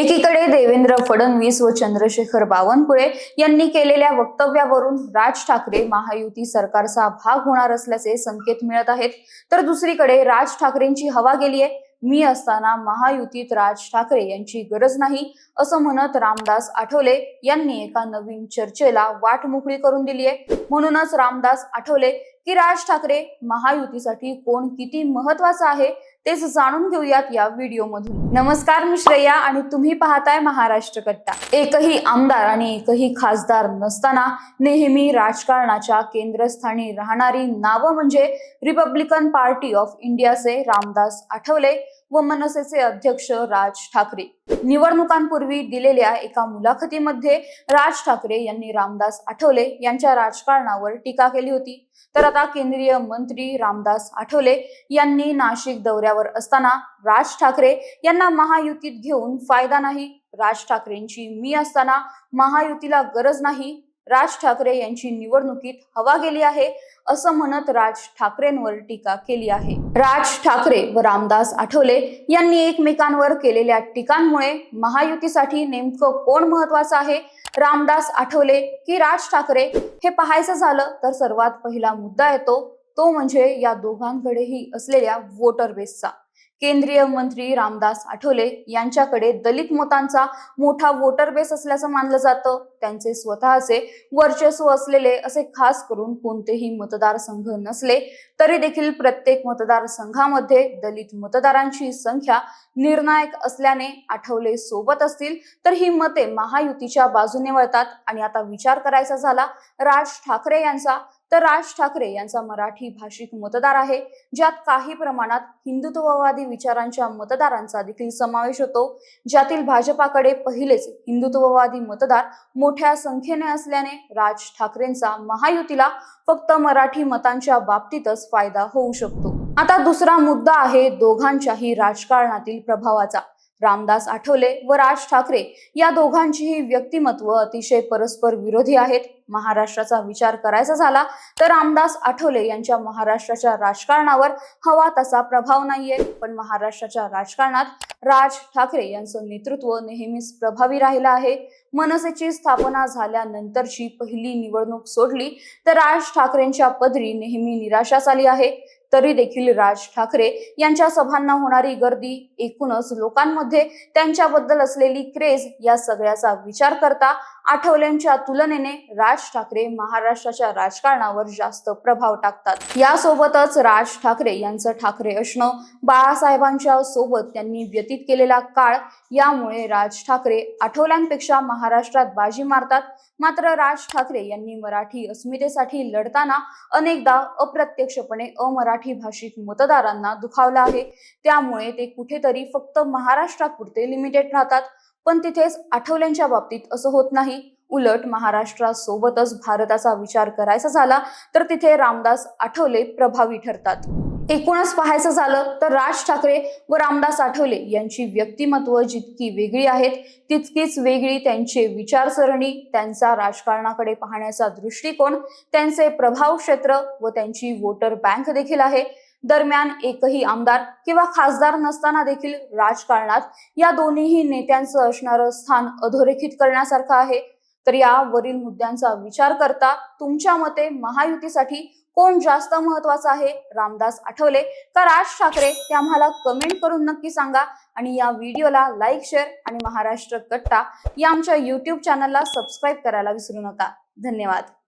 एकीकडे देवेंद्र फडणवीस व चंद्रशेखर बावनकुळे यांनी केलेल्या वक्तव्यावरून राज ठाकरे महायुती सरकारचा भाग होणार असल्याचे संकेत मिळत आहेत. तर दुसरीकडे राज ठाकरेंची हवा गेलीये. मी असताना महायुतीत राज ठाकरे यांची गरज नाही असं म्हणत रामदास आठवले यांनी एका नवीन चर्चेला वाट मोकळी करून दिली आहे म्हणूनच रामदास आठवले की राज ठाकरे महायुतीसाठी कोण किती महत्वाचं आहे तेच जाणून घेऊयात या व्हिडिओमधून. नमस्कार मी श्रेया आणि तुम्ही पाहताय महाराष्ट्र कट्टा. एकही आमदार आणि एकही खासदार नसताना नेहमी राजकारणाच्या केंद्रस्थानी राहणारी नावं म्हणजे रिपब्लिकन पार्टी ऑफ इंडियाचे रामदास आठवले. व मनसेचे अध्यक्ष राज ठाकरे. निवडणुकांपूर्वी दिलेल्या एका मुलाखतीमध्ये राज ठाकरे यांनी रामदास आठवले यांच्या राजकारणावर टीका केली होती. तर आता केंद्रीय मंत्री रामदास आठवले यांनी नाशिक दौऱ्यावर असताना राज ठाकरे यांना महायुतीत घेऊन फायदा नाही. राज ठाकरेंची मी असताना महायुतीला गरज नाही. राज ठाकरे यांची निवडणुकीत हवा गेली आहे असं म्हणत राज ठाकरेंवर टीका केली आहे. राज ठाकरे व रामदास आठवले यांनी एकमेकांवर केलेल्या टीकांमुळे महायुतीसाठी नेमकं कोण महत्वाचं आहे? रामदास आठवले की राज ठाकरे हे पाहायचं झालं तर सर्वात पहिला मुद्दा येतो तो म्हणजे या दोघांकडेही असलेल्या वोटर बेसचा केंद्रीय मंत्री रामदास आठवले यांच्याकडे दलित मतांचा मोठा वोटर बेस असल्याचं मानलं जातं. त्यांचे स्वतःचे वर्चस्व असलेले असे खास करून कोणतेही मतदारसंघ नसले तरी देखील प्रत्येक मतदारसंघामध्ये दलित मतदारांची संख्या निर्णायक असल्याने आठवले सोबत असतील तर ही मते महायुतीच्या बाजूने वळतात. आणि आता विचार करायचा झाला राज ठाकरे यांचा तर राज ठाकरे यांचा मराठी भाषिक मतदार आहे ज्यात काही प्रमाणात हिंदुत्ववादी विचारांच्या मतदारांचा देखील समावेश होतो. ज्यातील भाजपाकडे पहिलेच हिंदुत्ववादी मतदार मोठ्या संख्येने असल्याने राज ठाकरेंचा महायुतीला फक्त मराठी मतांच्या बाबतीतच फायदा होऊ शकतो. आता दुसरा मुद्दा आहे दोघांच्याही राजकारणातील प्रभावाचा. रामदास आठवले व राज ठाकरे या दोघांचीही व्यक्तिमत्व अतिशय परस्पर विरोधी आहेत. महाराष्ट्राचा विचार करायचा झाला तर रामदास आठवले यांच्या महाराष्ट्राच्या राजकारणावर हवा तसा प्रभाव नाहीये. पण महाराष्ट्राच्या राजकारणात राज ठाकरे यांचं नेतृत्व नेहमीच प्रभावी राहिलं आहे. मनसेची स्थापना झाल्यानंतरची पहिली निवडणूक सोडली तर राज ठाकरेंच्या पदरी नेहमी निराशाच आली आहे. तरी देखील राज ठाकरे यांच्या सभांना होणारी गर्दी एकूणच लोकांमध्ये त्यांच्याबद्दल असलेली क्रेज या सगळ्याचा विचार करता आठवल्यांच्या तुलनेने राज ठाकरे महाराष्ट्राच्या राजकारणावर जास्त प्रभाव टाकतात. यासोबतच राज ठाकरे यांचं ठाकरे असणं बाळासाहेबांच्या सोबत त्यांनी व्यतीत केलेला काळ यामुळे राज ठाकरे आठवल्यांपेक्षा महाराष्ट्रात बाजी मारतात. मात्र राज ठाकरे यांनी मराठी अस्मितेसाठी लढताना अनेकदा अप्रत्यक्षपणे अमराठी भाषिक मतदारांना दुखावलं आहे. त्यामुळे ते कुठेतरी फक्त महाराष्ट्रापुरते लिमिटेड राहतात. पण तिथेच आठवल्यांच्या बाबतीत असं होत नाही. उलट महाराष्ट्रासोबतच भारताचा विचार करायचा झाला तर तिथे रामदास आठवले प्रभावी ठरतात. एकूणच पाहायचं झालं तर राज ठाकरे व रामदास आठवले यांची व्यक्तिमत्व जितकी वेगळी आहेत तितकीच वेगळी त्यांची विचारसरणी त्यांचा राजकारणाकडे पाहण्याचा दृष्टिकोन त्यांचे प्रभाव क्षेत्र व त्यांची वोटर बँक देखील आहे. दरम्यान एकही आमदार किंवा खासदार नसताना देखील राजकारणात या दोन्हीही नेत्यांचं असणारं स्थान अधोरेखित करण्यासारखं आहे. तर या वरील मुद्द्यांचा विचार करता तुमच्या मते महायुतीसाठी कोण जास्त महत्वाचं आहे? रामदास आठवले का राज ठाकरे? ते आम्हाला कमेंट करून नक्की सांगा आणि या व्हिडिओला लाईक शेअर आणि महाराष्ट्र कट्टा या आमच्या युट्यूब चॅनलला सबस्क्राईब करायला विसरू नका. धन्यवाद.